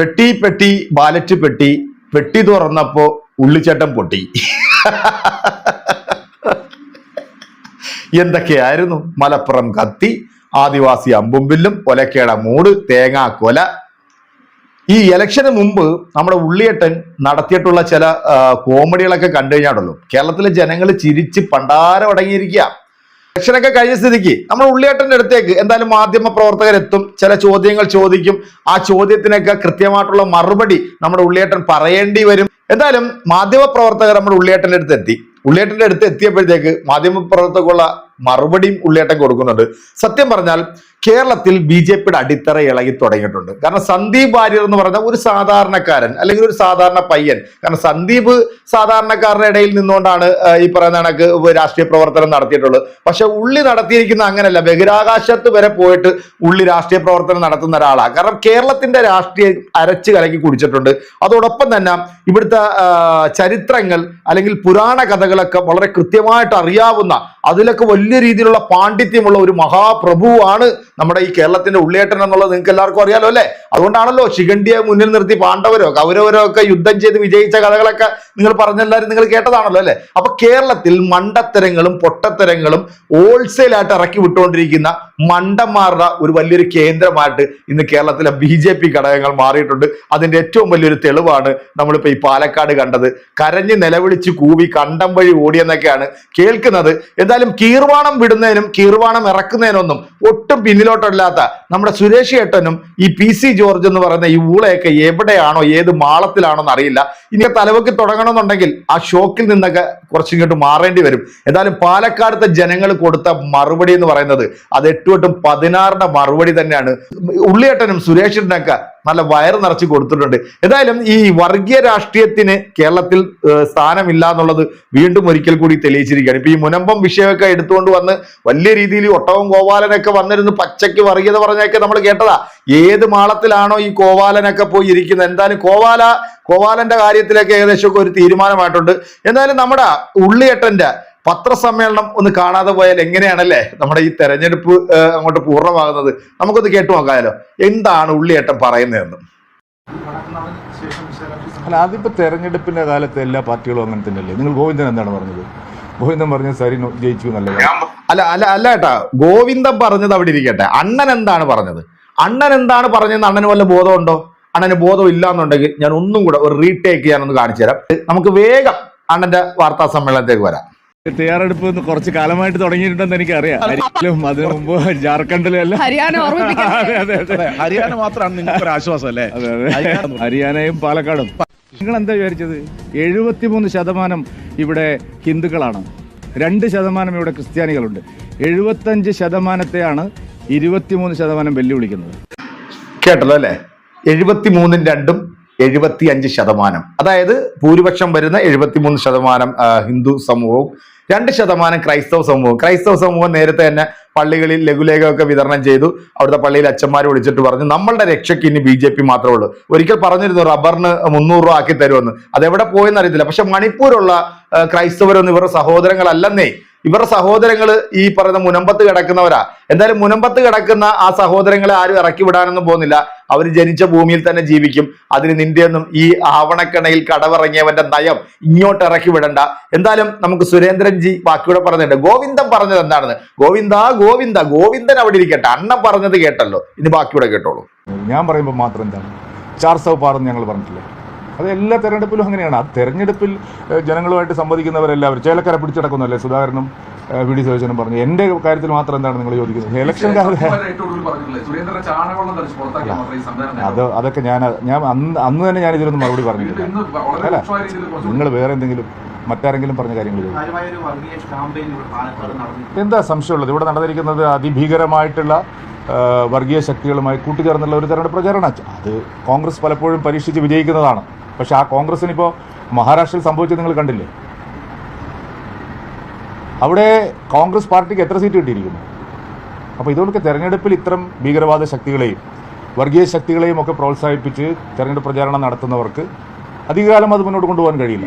പെട്ടി പെട്ടി ബാലറ്റ് പെട്ടി പെട്ടി തുറന്നപ്പോ ഉള്ളിച്ചട്ടം പൊട്ടി. എന്തൊക്കെയായിരുന്നു? മലപ്പുറം കത്തി ആദിവാസി അമ്പുമ്പില്ലും ഒലക്കേട മൂട് തേങ്ങാ കൊല. ഈ ഇലക്ഷന് മുമ്പ് നമ്മുടെ ഉള്ളിയേട്ടൻ നടത്തിയിട്ടുള്ള ചില കോമഡികളൊക്കെ കണ്ടു കഴിഞ്ഞാണല്ലോ കേരളത്തിലെ ജനങ്ങൾ ചിരിച്ച് പണ്ടാരം അടങ്ങിയിരിക്കുക ഇലക്ഷനൊക്കെ കഴിഞ്ഞ സ്ഥിതിക്ക് നമ്മൾ ഉള്ളിയേട്ടന്റെ അടുത്തേക്ക് എന്തായാലും മാധ്യമ പ്രവർത്തകരെത്തും ചില ചോദ്യങ്ങൾ ചോദിക്കും. ആ ചോദ്യത്തിനൊക്കെ കൃത്യമായിട്ടുള്ള മറുപടി നമ്മുടെ ഉള്ളിയേട്ടൻ പറയേണ്ടി വരും. എന്തായാലും മാധ്യമ പ്രവർത്തകർ നമ്മുടെ ഉള്ളിയേട്ടന്റെ അടുത്ത് എത്തി. ഉള്ളിയേട്ടന്റെ അടുത്ത് എത്തിയപ്പോഴത്തേക്ക് മാധ്യമ പ്രവർത്തകർക്കുള്ള മറുപടിയും ഉള്ളിയേട്ടൻ കൊടുക്കുന്നുണ്ട്. സത്യം പറഞ്ഞാൽ കേരളത്തിൽ ബി ജെ പിയുടെ അടിത്തറ ഇളകി തുടങ്ങിയിട്ടുണ്ട്. കാരണം സന്ദീപ് വാര്യർ എന്ന് പറഞ്ഞ ഒരു സാധാരണക്കാരൻ അല്ലെങ്കിൽ ഒരു സാധാരണ പയ്യൻ. കാരണം സന്ദീപ് സാധാരണക്കാരുടെ ഇടയിൽ നിന്നുകൊണ്ടാണ് ഈ പറയുന്ന കണക്ക് രാഷ്ട്രീയ പ്രവർത്തനം നടത്തിയിട്ടുള്ളത്. പക്ഷെ ഉള്ളി നടത്തിയിരിക്കുന്ന അങ്ങനെയല്ല ബഹിരാകാശത്ത് വരെ പോയിട്ട് ഉള്ളി രാഷ്ട്രീയ പ്രവർത്തനം നടത്തുന്ന ഒരാളാണ്. കാരണം കേരളത്തിന്റെ രാഷ്ട്രീയം അരച്ച് കലക്കി കുടിച്ചിട്ടുണ്ട്. അതോടൊപ്പം തന്നെ ഇവിടുത്തെ ചരിത്രങ്ങൾ അല്ലെങ്കിൽ പുരാണ കഥകളൊക്കെ വളരെ കൃത്യമായിട്ട് അറിയാവുന്ന അതിലൊക്കെ വലിയ രീതിയിലുള്ള പാണ്ഡിത്യമുള്ള ഒരു മഹാപ്രഭുവാണ് നമ്മുടെ ഈ കേരളത്തിന്റെ ഉള്ളിയേട്ടൻ എന്നുള്ളത് നിങ്ങൾക്ക് എല്ലാവർക്കും അറിയാലോ അല്ലേ? അതുകൊണ്ടാണല്ലോ ശിഖണ്ഡിയെ മുന്നിൽ നിർത്തി പാണ്ഡവരോ കൗരവരോ ഒക്കെ യുദ്ധം ചെയ്ത് വിജയിച്ച കഥകളൊക്കെ നിങ്ങൾ പറഞ്ഞെല്ലാവരും നിങ്ങൾ കേട്ടതാണല്ലോ അല്ലേ? അപ്പൊ കേരളത്തിൽ മണ്ടത്തരങ്ങളും പൊട്ടത്തരങ്ങളും ഹോൾസെയിൽ ആയിട്ട് ഇറക്കി വിട്ടുകൊണ്ടിരിക്കുന്ന മണ്ടന്മാരുടെ ഒരു വലിയൊരു കേന്ദ്രമായിട്ട് ഇന്ന് കേരളത്തിലെ ബി ജെ പി ഘടകങ്ങൾ മാറിയിട്ടുണ്ട്. അതിന്റെ ഏറ്റവും വലിയൊരു തെളിവാണ് നമ്മളിപ്പോ ഈ പാലക്കാട് കണ്ടത്. കരഞ്ഞ് നിലവിളിച്ച് കൂവി കണ്ടം വഴി ഓടിയെന്നൊക്കെയാണ് കേൾക്കുന്നത്. എന്തായാലും കീർവാണം വിടുന്നതിനും കീർവാണം ഇറക്കുന്നതിനൊന്നും ഒട്ടും പിന്നിലോട്ടല്ലാത്ത നമ്മുടെ സുരേഷ് ഏട്ടനും ഈ പി സി ജോർജ് എന്ന് പറയുന്ന ഈ ഊളയൊക്കെ എവിടെയാണോ ഏത് മാളത്തിലാണോ എന്ന് അറിയില്ല. ഇനി തലവെക്ക് തുടങ്ങണമെന്നുണ്ടെങ്കിൽ ആ ഷോക്കിൽ നിന്നൊക്കെ കുറച്ചിങ്ങോട്ട് മാറേണ്ടി വരും. എന്തായാലും പാലക്കാടത്തെ ജനങ്ങൾ കൊടുത്ത മറുപടി എന്ന് പറയുന്നത് അത് എട്ടും പതിനാറിന്റെ മറുപടി തന്നെയാണ്. ഉള്ളിയേട്ടനും സുരേഷിനൊക്കെ നല്ല വയർ നിറച്ച് കൊടുത്തിട്ടുണ്ട്. എന്തായാലും ഈ വർഗീയ രാഷ്ട്രീയത്തിന് കേരളത്തിൽ സ്ഥാനമില്ല എന്നുള്ളത് വീണ്ടും ഒരിക്കൽ കൂടി തെളിയിച്ചിരിക്കുകയാണ്. ഇപ്പൊ ഈ മുനമ്പം വിഷയമൊക്കെ എടുത്തുകൊണ്ട് വന്ന് വലിയ രീതിയിൽ ഒട്ടവും ഗോപാലനൊക്കെ വന്നിരുന്നു പച്ചയ്ക്ക് വർഗീയത പറഞ്ഞൊക്കെ നമ്മൾ കേട്ടതാ. ഏത് മാളത്തിലാണോ ഈ കോവാലനൊക്കെ പോയി ഇരിക്കുന്നത്? എന്തായാലും കോവാല കോവാലന്റെ കാര്യത്തിലൊക്കെ ഏകദേശമൊക്കെ ഒരു തീരുമാനമായിട്ടുണ്ട്. എന്തായാലും നമ്മുടെ ഉള്ളിയേട്ടന്റെ പത്രസമ്മേളനം ഒന്ന് കാണാതെ പോയാൽ എങ്ങനെയാണല്ലേ നമ്മുടെ ഈ തെരഞ്ഞെടുപ്പ് അങ്ങോട്ട് പൂർണമാകുന്നത്? നമുക്കൊന്ന് കേട്ടു നോക്കാമല്ലോ. എന്താണ് ഉള്ളിയേട്ടൻ പറയുന്നതെന്ന്? അല്ല അതിപ്പോ തെരഞ്ഞെടുപ്പിന്റെ കാലത്ത് എല്ലാ പാർട്ടികളും അങ്ങനെ തന്നെയല്ലേ? നിങ്ങൾ ഗോവിന്ദൻ എന്താണ് പറഞ്ഞത്? ഗോവിന്ദൻ പറഞ്ഞ സരി നോ- ജയിച്ചു എന്നല്ലേ അല്ല അല്ല അല്ല ഏട്ടാ ഗോവിന്ദൻ പറഞ്ഞത് അവിടെ ഇരിക്കട്ടെ. അണ്ണൻ എന്താണ് പറഞ്ഞത്? അണ്ണൻ എന്താണ് പറഞ്ഞതെന്ന് അണ്ണന് വല്ല ബോധമുണ്ടോ? അണ്ണന് ബോധം ഇല്ല എന്നുണ്ടെങ്കിൽ ഞാൻ ഒന്നും കൂടെ ഒരു റീടേക്ക് ഞാനൊന്ന് കാണിച്ചു തരാം. നമുക്ക് വേഗം അണ്ണന്റെ വാർത്താ സമ്മേളനത്തേക്ക് വരാം. തയ്യാറെടുപ്പ് കുറച്ച് കാലമായിട്ട് തുടങ്ങിയിട്ടുണ്ടെന്ന് എനിക്കറിയാം. ഹരിയാനയിലും അതിനു മുമ്പ് ജാർഖണ്ഡിലും എല്ലാം ഹരിയാന മാത്രമാണ് നിങ്ങൾക്ക് ഒരു ആശ്വാസം അല്ലേ ഹരിയാനയും പാലക്കാടും. നിങ്ങൾ എന്താ വിചാരിച്ചത്? എഴുപത്തിമൂന്ന് ശതമാനം ഇവിടെ ഹിന്ദുക്കളാണ്. രണ്ട് ശതമാനം ഇവിടെ ക്രിസ്ത്യാനികളുണ്ട്. എഴുപത്തഞ്ച് ശതമാനത്തെയാണ് ഇരുപത്തിമൂന്ന് ശതമാനം വെല്ലുവിളിക്കുന്നത്. കേട്ടല്ലോ അല്ലെ എഴുപത്തി മൂന്നും രണ്ടും എഴുപത്തി അഞ്ച് ശതമാനം. അതായത് ഭൂരിപക്ഷം വരുന്ന എഴുപത്തിമൂന്ന് ശതമാനം ഹിന്ദു സമൂഹവും രണ്ട് ശതമാനം ക്രൈസ്തവ സമൂഹവും. ക്രൈസ്തവ സമൂഹം നേരത്തെ തന്നെ പള്ളികളിൽ ലഘുലേഖമൊക്കെ വിതരണം ചെയ്തു. അവിടുത്തെ പള്ളിയിൽ അച്ഛന്മാർ വിളിച്ചിട്ട് പറഞ്ഞു നമ്മളുടെ രക്ഷയ്ക്ക് ഇനി ബി ജെ പി മാത്രമേ ഉള്ളൂ. ഒരിക്കൽ പറഞ്ഞിരുന്നു റബ്ബറിന് മുന്നൂറ് രൂപ ആക്കി തരുമെന്ന്. അതെവിടെ പോയെന്ന് അറിയത്തില്ല. പക്ഷെ മണിപ്പൂരുള്ള ക്രൈസ്തവരൊന്നും ഇവരുടെ സഹോദരങ്ങളല്ലെന്നേ. ഇവരുടെ സഹോദരങ്ങൾ ഈ പറയുന്ന മുനമ്പത്ത് കിടക്കുന്നവരാ. എന്തായാലും മുനമ്പത്ത് കിടക്കുന്ന ആ സഹോദരങ്ങളെ ആരും ഇറക്കി വിടാനൊന്നും പോകുന്നില്ല. അവർ ജനിച്ച ഭൂമിയിൽ തന്നെ ജീവിക്കും. അതിന് നിന്റെയൊന്നും ഈ ആവണക്കണയിൽ കടവിറങ്ങിയവന്റെ നയം ഇങ്ങോട്ട് ഇറക്കി വിടണ്ട. എന്തായാലും നമുക്ക് സുരേന്ദ്രൻജി ബാക്കിയൂടെ പറഞ്ഞിട്ടുണ്ട്. ഗോവിന്ദൻ പറഞ്ഞത് എന്താണെന്ന്? ഗോവിന്ദ ഗോവിന്ദ ഗോവിന്ദൻ അവിടെ ഇരിക്കട്ടെ. അണ്ണൻ പറഞ്ഞത് കേട്ടല്ലോ. ഇനി ബാക്കിയൂടെ കേട്ടോളൂ. ഞാൻ പറയുമ്പോൾ മാത്രം എന്താണ്? ചാർ സൗ പാർ ഞങ്ങൾ പറഞ്ഞിട്ടില്ലേ? അത് എല്ലാ തെരഞ്ഞെടുപ്പിലും അങ്ങനെയാണ്. ആ തെരഞ്ഞെടുപ്പിൽ ജനങ്ങളുമായിട്ട് സംവദിക്കുന്നവരെല്ലാവരും ചേലക്കര പിടിച്ചടക്കുന്നല്ലേ സുധാകരനും? വി ഡി സതീശനും പറഞ്ഞു. എന്റെ കാര്യത്തിൽ മാത്രം എന്താണ് നിങ്ങൾ ചോദിക്കുന്നത്? ഇലക്ഷൻ അത് അതൊക്കെ ഞാൻ ഞാൻ അന്ന് അന്ന് തന്നെ ഞാൻ ഇതിനൊന്നും മറുപടി പറഞ്ഞിട്ടില്ല. അല്ല നിങ്ങൾ വേറെ എന്തെങ്കിലും മറ്റാരെങ്കിലും പറഞ്ഞ കാര്യങ്ങൾ എന്താ സംശയമുള്ളത്? ഇവിടെ നടന്നിരിക്കുന്നത് അതിഭീകരമായിട്ടുള്ള വർഗീയ ശക്തികളുമായി കൂട്ടുചേർന്നുള്ള ഒരു തരം പ്രചാരണം. അത് കോൺഗ്രസ് പലപ്പോഴും പരീക്ഷിച്ച് വിജയിക്കുന്നതാണ്. പക്ഷെ ആ കോൺഗ്രസിനിപ്പോൾ മഹാരാഷ്ട്രയിൽ സംഭവിച്ചത് നിങ്ങൾ കണ്ടില്ലേ? അവിടെ കോൺഗ്രസ് പാർട്ടിക്ക് എത്ര സീറ്റ് കിട്ടിയിരിക്കുന്നു? അപ്പോൾ ഇതുകൊണ്ടൊക്കെ തെരഞ്ഞെടുപ്പിൽ ഇത്തരം ഭീകരവാദ ശക്തികളെയും വർഗീയ ശക്തികളെയും ഒക്കെ പ്രോത്സാഹിപ്പിച്ച് തെരഞ്ഞെടുപ്പ് പ്രചാരണം നടത്തുന്നവർക്ക് അധികകാലം അത് മുന്നോട്ട് കൊണ്ടുപോകാൻ കഴിയില്ല.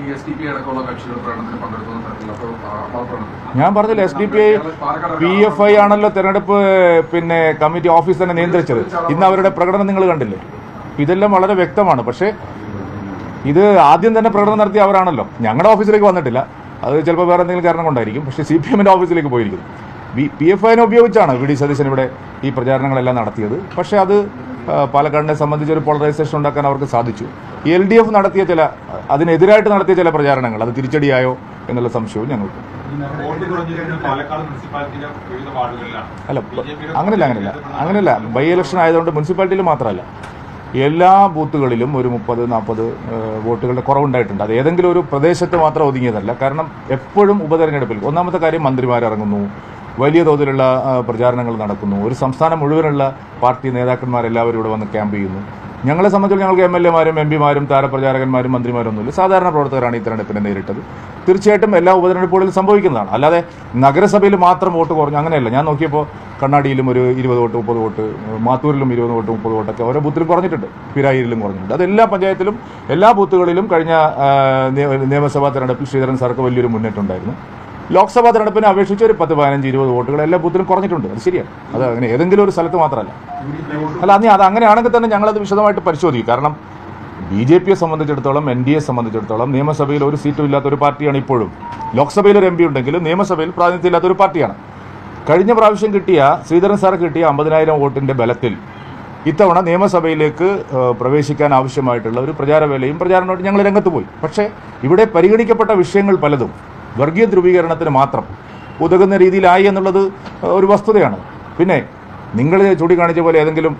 ഞാൻ പറഞ്ഞില്ല S D P I P F I ആണല്ലോ തെരഞ്ഞെടുപ്പ് പിന്നെ കമ്മിറ്റി ഓഫീസ് തന്നെ നിയന്ത്രിച്ചത്. ഇന്ന് അവരുടെ പ്രകടനം നിങ്ങൾ കണ്ടില്ലേ? ഇതെല്ലാം വളരെ വ്യക്തമാണ്. പക്ഷേ ഇത് ആദ്യം തന്നെ പ്രകടനം നടത്തിയ അവരാണല്ലോ. ഞങ്ങളുടെ ഓഫീസിലേക്ക് വന്നിട്ടില്ല. അത് ചിലപ്പോൾ വേറെ എന്തെങ്കിലും കാരണം കൊണ്ടായിരിക്കും. പക്ഷേ സി പി എമ്മിന്റെ ഓഫീസിലേക്ക് പോയിരിക്കുന്നു. ബി പി എഫ് ഐനെ ഉപയോഗിച്ചാണ് വി ഡി സതീശൻ ഇവിടെ ഈ പ്രചാരണങ്ങളെല്ലാം നടത്തിയത്. പക്ഷേ അത് പാലക്കാടിനെ സംബന്ധിച്ച് ഒരു പോളറൈസേഷൻ ഉണ്ടാക്കാൻ അവർക്ക് സാധിച്ചു. എൽ ഡി എഫ് നടത്തിയ ചില അതിനെതിരായിട്ട് നടത്തിയ ചില പ്രചാരണങ്ങൾ അത് തിരിച്ചടിയായോ എന്നുള്ള സംശയവും ഞങ്ങൾക്ക്. അല്ല അങ്ങനെയല്ല അങ്ങനെയല്ല അങ്ങനെയല്ല ബൈ ഇലക്ഷൻ ആയതുകൊണ്ട് മുനിസിപ്പാലിറ്റിയിൽ മാത്രമല്ല. എല്ലാ ബൂത്തുകളിലും ഒരു മുപ്പത് നാൽപ്പത് വോട്ടുകളുടെ കുറവുണ്ടായിട്ടുണ്ട്. അത് ഏതെങ്കിലും ഒരു പ്രദേശത്ത് മാത്രം ഒതുങ്ങിയതല്ല. കാരണം എപ്പോഴും ഉപതെരഞ്ഞെടുപ്പിൽ ഒന്നാമത്തെ കാര്യം മന്ത്രിമാരിറങ്ങുന്നു വലിയ തോതിലുള്ള പ്രചാരണങ്ങൾ നടക്കുന്നു. ഒരു സംസ്ഥാനം മുഴുവനുള്ള പാർട്ടി നേതാക്കന്മാരെല്ലാവരും ഇവിടെ വന്ന് ക്യാമ്പ് ചെയ്യുന്നു. ഞങ്ങളെ സംബന്ധിച്ച് ഞങ്ങൾക്ക് എം എൽ എമാരും എം പിമാരും താരപ്രചാരകന്മാരും മന്ത്രിമാരൊന്നുമില്ല. സാധാരണ പ്രവർത്തകരാണ് ഈ തെരഞ്ഞെടുപ്പിനെ നേരിട്ടത്. തീർച്ചയായിട്ടും എല്ലാ ഉപതെരഞ്ഞെടുപ്പുകളിലും സംഭവിക്കുന്നതാണ്. അല്ലാതെ നഗരസഭയിൽ മാത്രം വോട്ട് കുറഞ്ഞു അങ്ങനെയല്ല. ഞാൻ നോക്കിയപ്പോൾ കണ്ണാടിയിലും ഒരു ഇരുപത് വോട്ട് മുപ്പത് വോട്ട് മാത്തൂരിലും ഇരുപത് വോട്ട് മുപ്പത് വോട്ടൊക്കെ ഓരോ ബൂത്തിലും കുറഞ്ഞിട്ടുണ്ട്. പിരായിരിലും കുറഞ്ഞിട്ടുണ്ട്. അത് എല്ലാ പഞ്ചായത്തിലും എല്ലാ ബൂത്തുകളിലും കഴിഞ്ഞ നിയമസഭാ തെരഞ്ഞെടുപ്പിൽ ശ്രീധരൻ സാർക്ക് വലിയൊരു മുന്നേറ്റം ഉണ്ടായിരുന്നു. ലോക്സഭാ തെരഞ്ഞെടുപ്പിനെ അപേക്ഷിച്ച് ഒരു പത്ത് പതിനഞ്ച് ഇരുപത് വോട്ടുകൾ എല്ലാ ബൂത്തിലും കുറഞ്ഞിട്ടുണ്ട്. അത് ശരിയാണ്. അത് അങ്ങനെ ഏതെങ്കിലും ഒരു സ്ഥലത്ത് മാത്രമല്ല. അല്ല അന്ന് അത് അങ്ങനെയാണെങ്കിൽ തന്നെ ഞങ്ങളത് വിശദമായിട്ട് പരിശോധിക്കും. കാരണം ബി ജെ പിയെ സംബന്ധിച്ചിടത്തോളം എൻ ഡി എ സംബന്ധിച്ചിടത്തോളം നിയമസഭയിൽ ഒരു സീറ്റും ഇല്ലാത്ത ഒരു പാർട്ടിയാണ് ഇപ്പോഴും. ലോക്സഭയിൽ ഒരു എം പി ഉണ്ടെങ്കിലും നിയമസഭയിൽ പ്രാതിനിധ്യം ഇല്ലാത്ത ഒരു പാർട്ടിയാണ്. കഴിഞ്ഞ പ്രാവശ്യം കിട്ടിയ ശ്രീധരൻ സാർ കിട്ടിയ അമ്പതിനായിരം വോട്ടിന്റെ ബലത്തിൽ ഇത്തവണ നിയമസഭയിലേക്ക് പ്രവേശിക്കാൻ ആവശ്യമായിട്ടുള്ള ഒരു പ്രചാരവേലയും പ്രചാരണമായിട്ട് ഞങ്ങൾ രംഗത്ത് പോയി. പക്ഷേ ഇവിടെ പരിഗണിക്കപ്പെട്ട വിഷയങ്ങൾ പലതും വർഗീയ ധ്രുവീകരണത്തിന് മാത്രം ഉതകുന്ന രീതിയിലായി എന്നുള്ളത് ഒരു വസ്തുതയാണ്. പിന്നെ നിങ്ങൾ ചൂണ്ടിക്കാണിച്ച പോലെ ഏതെങ്കിലും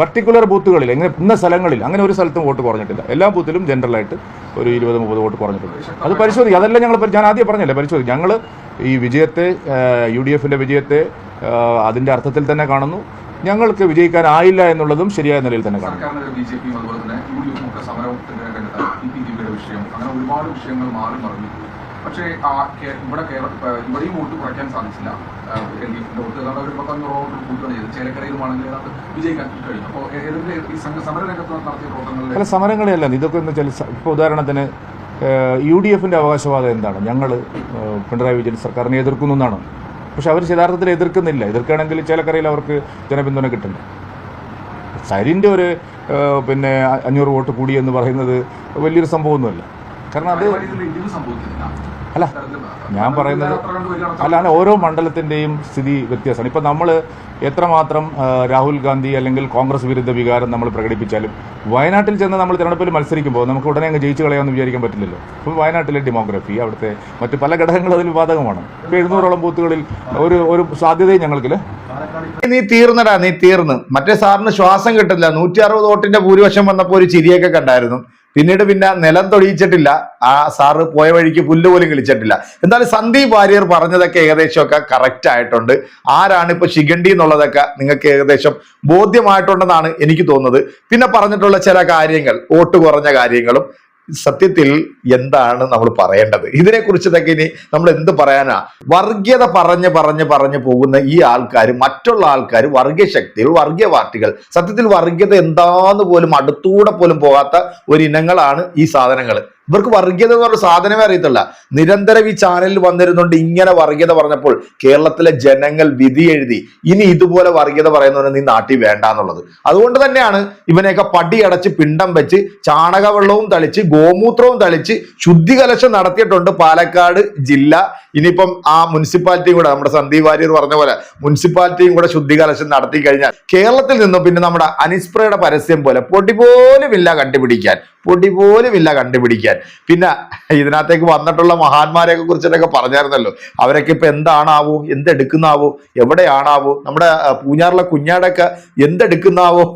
പർട്ടിക്കുലർ ബൂത്തുകളിൽ എങ്ങനെ ഇന്ന സ്ഥലങ്ങളിൽ അങ്ങനെ ഒരു സ്ഥലത്തും വോട്ട് കുറഞ്ഞിട്ടില്ല. എല്ലാ ബൂത്തിലും ജനറലായിട്ട് ഒരു ഇരുപത് മുപ്പത് വോട്ട് കുറഞ്ഞിട്ടുണ്ട്. അത് പരിശോധിക്കും അതെല്ലാം ഞങ്ങൾ ഞാൻ ആദ്യം പറഞ്ഞല്ലേ പരിശോധിക്കും ഞങ്ങൾ ഈ വിജയത്തെ യു ഡി എഫിന്റെ വിജയത്തെ അതിന്റെ അർത്ഥത്തിൽ തന്നെ കാണുന്നു. ഞങ്ങൾക്ക് വിജയിക്കാനായില്ല എന്നുള്ളതും ശരിയായ നിലയിൽ തന്നെ കാണുന്നു. വിഷയം. അങ്ങനെ ഒരുപാട് വിഷയങ്ങൾ മാറി പക്ഷേ ആ ഇവിടെ ഇവിടെയും വോട്ട് കുറയ്ക്കാൻ സാധിച്ചില്ല. എൽ ഡി എഫിന്റെ വോട്ട്. ഏതാണ്ട് ഒരു പത്തഞ്ഞൂറ് വോട്ട് ചെയ്തത്. ചേലക്കരയിലുമാണെങ്കിൽ ഏതാണ്ട് വിജയിക്കാൻ കഴിഞ്ഞു. അപ്പോൾ ഈ സമര നടത്തിയ പ്രവർത്തനങ്ങളിൽ അല്ല സമരങ്ങളെയല്ല. ഇതൊക്കെ എന്ന് വെച്ചാൽ ഇപ്പോൾ ഉദാഹരണത്തിന് യു ഡി എഫിന്റെ അവകാശവാദം എന്താണ്? ഞങ്ങൾ പിണറായി വിജയൻ സർക്കാരിനെ എതിർക്കുന്നു എന്നാണ്? പക്ഷെ അവർ യഥാർത്ഥത്തിൽ എതിർക്കുന്നില്ല. എതിർക്കുകയാണെങ്കിൽ ചേലക്കരയിൽ അവർക്ക് ജനപിന്തുണ കിട്ടില്ല. സരിന്റെ ഒരു പിന്നെ അഞ്ഞൂറ് വോട്ട് കൂടി എന്ന് പറയുന്നത് വലിയൊരു സംഭവമൊന്നുമല്ല. കാരണം അത് അല്ല ഞാൻ പറയുന്നത് അല്ല അല്ല ഓരോ മണ്ഡലത്തിന്റെയും സ്ഥിതി വ്യത്യാസമാണ്. ഇപ്പം നമ്മൾ എത്രമാത്രം രാഹുൽ ഗാന്ധി അല്ലെങ്കിൽ കോൺഗ്രസ് വിരുദ്ധ വികാരം നമ്മൾ പ്രകടിപ്പിച്ചാലും വയനാട്ടിൽ ചെന്ന് നമ്മൾ തിരഞ്ഞെടുപ്പിൽ മത്സരിക്കുമ്പോൾ നമുക്ക് ഉടനെ അങ്ങ് ജയിച്ചു കളയാമെന്ന് വിചാരിക്കാൻ പറ്റില്ലല്ലോ. ഇപ്പോൾ വയനാട്ടിലെ ഡെമോഗ്രഫി അവിടുത്തെ മറ്റ് പല ഘടകങ്ങളും അതിൽ ബാധകമാണ്. ഇപ്പോൾ എഴുന്നൂറോളം ബൂത്തുകളിൽ ഒരു ഒരു സാധ്യതയും ഞങ്ങൾക്കില്ല. നീ തീർന്നടാ നീ തീർന്ന്. മറ്റേ സാറിന് ശ്വാസം കിട്ടില്ല നൂറ്റി അറുപത് വോട്ടിന്റെ ഭൂരിപക്ഷം വന്നപ്പോൾ ഒരു ചിരിയൊക്കെ കണ്ടായിരുന്നു. പിന്നീട് പിന്നെ നിലം തൊടിയിച്ചിട്ടില്ല ആ സാറ് പോയ വഴിക്ക് പുല്ല് പോലും കിളിച്ചിട്ടില്ല. എന്തായാലും സന്ദീപ് വാര്യർ പറഞ്ഞതൊക്കെ ഏകദേശമൊക്കെ കറക്റ്റ് ആയിട്ടുണ്ട്. ആരാണ് ഇപ്പൊ ശിഖണ്ഡി എന്നുള്ളതൊക്കെ നിങ്ങൾക്ക് ഏകദേശം ബോധ്യമായിട്ടുണ്ടെന്നാണ് എനിക്ക് തോന്നുന്നത്. പിന്നെ പറഞ്ഞിട്ടുള്ള ചില കാര്യങ്ങൾ വോട്ട് കുറഞ്ഞ കാര്യങ്ങളും സത്യത്തിൽ എന്താണ് നമ്മൾ പറയേണ്ടത്? ഇതിനെ കുറിച്ചതൊക്കെ ഇനി നമ്മൾ എന്ത് പറയാനാ? വർഗീയത പറഞ്ഞ് പറഞ്ഞ് പറഞ്ഞ് പോകുന്ന ഈ ആൾക്കാർ മറ്റുള്ള ആൾക്കാർ വർഗീയ ശക്തികൾ വർഗീയ പാർട്ടികൾ സത്യത്തിൽ വർഗീയത എന്താന്ന് പോലും അടുത്തൂടെ പോലും പോകാത്ത ഒരു ഇനങ്ങളാണ് ഈ സാധനങ്ങൾ ഇവർക്ക് വർഗീയത എന്ന് പറഞ്ഞ സാധനമേ അറിയത്തില്ല. നിരന്തരം ഈ ചാനലിൽ വന്നിരുന്നുകൊണ്ട് ഇങ്ങനെ വർഗീയത പറഞ്ഞപ്പോൾ കേരളത്തിലെ ജനങ്ങൾ വിധി എഴുതി ഇനി ഇതുപോലെ വർഗീയത പറയുന്നവരെ നീ നാട്ടിൽ വേണ്ട എന്നുള്ളത്. അതുകൊണ്ട് തന്നെയാണ് ഇവനെയൊക്കെ പടിയടച്ച് പിണ്ടം വെച്ച് ചാണകവെള്ളവും തളിച്ച് ഗോമൂത്രവും തളിച്ച് ശുദ്ധികലശം നടത്തിയിട്ടുണ്ട് പാലക്കാട് ജില്ല. ഇനിയിപ്പം ആ മുനിസിപ്പാലിറ്റിയും കൂടെ നമ്മുടെ സന്ദീപ് വാര്യർ പറഞ്ഞ പോലെ മുനിസിപ്പാലിറ്റിയും കൂടെ ശുദ്ധികലശം നടത്തി കഴിഞ്ഞാൽ കേരളത്തിൽ നിന്നും പിന്നെ നമ്മുടെ അനിസ്പ്രയുടെ പരസ്യം പോലെ പൊടി ഇല്ല കണ്ടുപിടിക്കാൻ. പൊടി പോലും ഇല്ല കണ്ടുപിടിക്കാൻ. പിന്നെ ഇതിനകത്തേക്ക് വന്നിട്ടുള്ള മഹാന്മാരെയൊക്കെ കുറിച്ചിട്ടൊക്കെ പറഞ്ഞായിരുന്നല്ലോ. അവരൊക്കെ ഇപ്പൊ എന്താണാവോ എന്തെടുക്കുന്നാവോ എവിടെയാണാവോ നമ്മുടെ പൂഞ്ഞാറിലെ കുഞ്ഞാടൊക്കെ എന്തെടുക്കുന്നാവോ?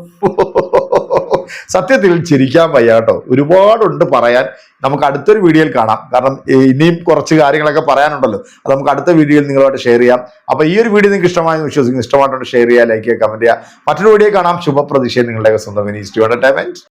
സത്യത്തിൽ ചിരിക്കാൻ വയ്യ കേട്ടോ. ഒരുപാടുണ്ട് പറയാൻ. നമുക്ക് അടുത്തൊരു വീഡിയോയിൽ കാണാം. കാരണം ഇനിയും കുറച്ച് കാര്യങ്ങളൊക്കെ പറയാനുണ്ടല്ലോ. അത് നമുക്ക് അടുത്ത വീഡിയോയിൽ നിങ്ങളുമായിട്ട് ഷെയർ ചെയ്യാം. അപ്പൊ ഈ ഒരു വീഡിയോ നിങ്ങൾക്ക് ഇഷ്ടമായെന്ന് വിശ്വസിക്കുന്നു. ഇഷ്ടമായിട്ടുണ്ട് ഷെയർ ചെയ്യുക ലൈക്ക് ചെയ്യുക കമന്റ് ചെയ്യുക. മറ്റൊരു വീഡിയോ കാണാം. ശുഭപ്രതീക്ഷയെ നിങ്ങളുടെ സ്വന്തം വിനീസ് ടു